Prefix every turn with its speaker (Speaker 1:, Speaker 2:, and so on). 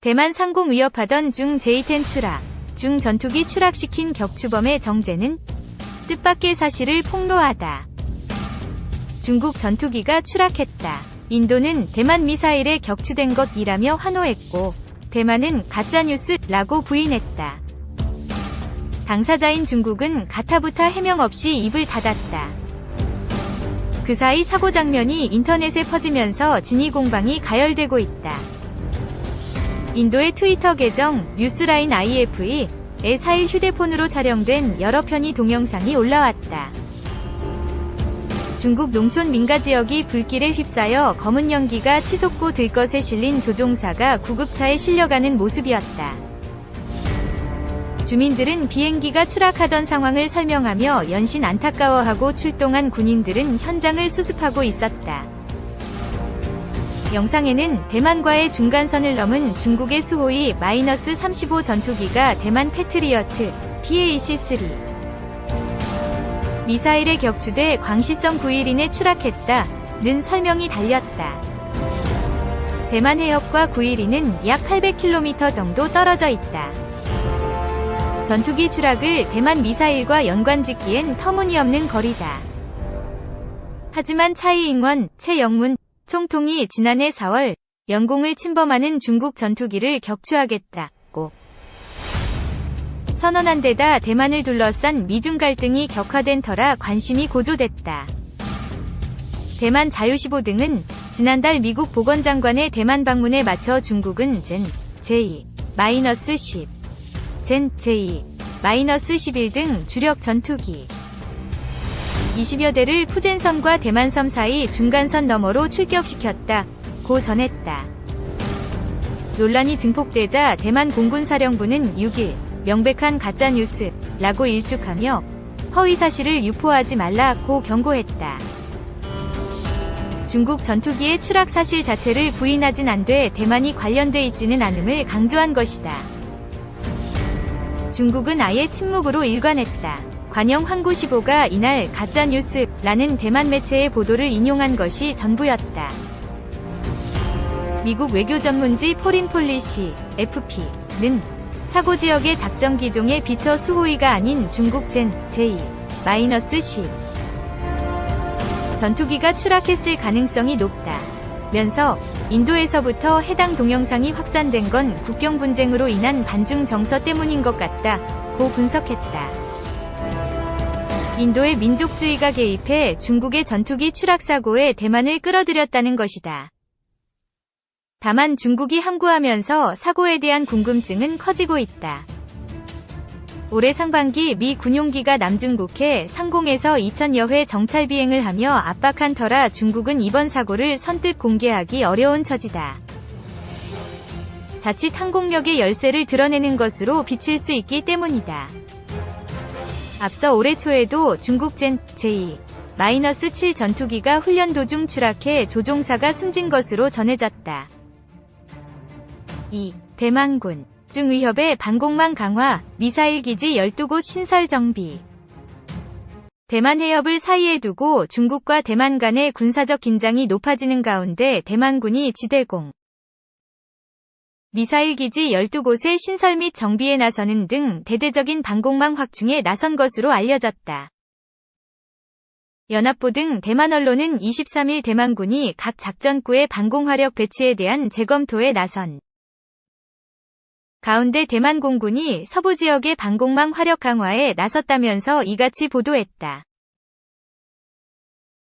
Speaker 1: 대만 상공 위협하던 중 제이텐 추락, 중 전투기 추락시킨 격추범의 정제는 뜻밖의 사실을 폭로하다. 중국 전투기가 추락했다. 인도는 대만 미사일에 격추된 것이라며 환호했고, 대만은 가짜뉴스라고 부인했다. 당사자인 중국은 가타부타 해명 없이 입을 닫았다. 그 사이 사고 장면이 인터넷에 퍼지면서 진위 공방이 가열되고 있다. 인도의 트위터 계정 뉴스라인 IFE 에 4일 휴대폰으로 촬영된 여러 편의 동영상이 올라왔다. 중국 농촌 민가 지역이 불길에 휩싸여 검은 연기가 치솟고 들것에 실린 조종사가 구급차에 실려가는 모습이었다. 주민들은 비행기가 추락하던 상황을 설명하며 연신 안타까워하고 출동한 군인들은 현장을 수습하고 있었다. 영상에는 대만과의 중간선을 넘은 중국의 수호이 마이너스 35 전투기가 대만 패트리어트 PAC-3 미사일에 격추돼 광시성 9일인에 추락했다 는 설명이 달렸다. 대만 해협과 9일인은 약 800km 정도 떨어져 있다. 전투기 추락을 대만 미사일과 연관 짓기엔 터무니없는 거리다. 하지만 차이잉원, 최영문 총통이 지난해 4월 영공을 침범하는 중국 전투기를 격추하겠다고 선언한 데다 대만을 둘러싼 미중 갈등이 격화된 터라 관심이 고조됐다. 대만 자유시보 등은 지난달 미국 보건장관의 대만 방문에 맞춰 중국은 젠 제2 마이너스 10, 젠 제2 마이너스 11 등 주력 전투기 20여 대를 푸젠섬과 대만섬 사이 중간선 너머로 출격시켰다. 고 전했다. 논란이 증폭되자 대만 공군 사령부는 6일 명백한 가짜 뉴스라고 일축하며 허위 사실을 유포하지 말라고 경고했다. 중국 전투기의 추락 사실 자체를 부인하진 않되 대만이 관련돼 있지는 않음을 강조한 것이다. 중국은 아예 침묵으로 일관했다. 관영 황구시보가 이날 가짜뉴스라는 대만 매체의 보도를 인용한 것이 전부였다. 미국 외교 전문지 포린 폴리시 FP는 사고 지역의 작전 기종에 비춰 수호위가 아닌 중국 젠 제2 마이너스 10 전투기가 추락했을 가능성이 높다. 면서 인도에서부터 해당 동영상이 확산된 건 국경 분쟁으로 인한 반중 정서 때문인 것 같다. 고 분석했다. 인도의 민족주의가 개입해 중국의 전투기 추락 사고에 대만을 끌어들였다는 것이다. 다만 중국이 항구하면서 사고에 대한 궁금증은 커지고 있다. 올해 상반기 미 군용기가 남중국해 상공에서 2000여 회 정찰 비행을 하며 압박한 터라 중국은 이번 사고를 선뜻 공개하기 어려운 처지다. 자칫 항공력의 열세를 드러내는 것으로 비칠 수 있기 때문이다. 앞서 올해 초에도 중국 젠 제2 마이너스 7 전투기가 훈련 도중 추락해 조종사가 숨진 것으로 전해졌다. 2. 대만군 중위협의 방공망 강화, 미사일 기지 12곳 신설 정비. 대만 해협을 사이에 두고 중국과 대만 간의 군사적 긴장이 높아지는 가운데 대만군이 지대공, 미사일 기지 12곳의 신설 및 정비에 나서는 등 대대적인 방공망 확충에 나선 것으로 알려졌다. 연합보 등 대만 언론은 23일 대만군이 각 작전구의 방공화력 배치에 대한 재검토에 나선 가운데 대만 공군이 서부 지역의 방공망 화력 강화에 나섰다면서 이같이 보도했다.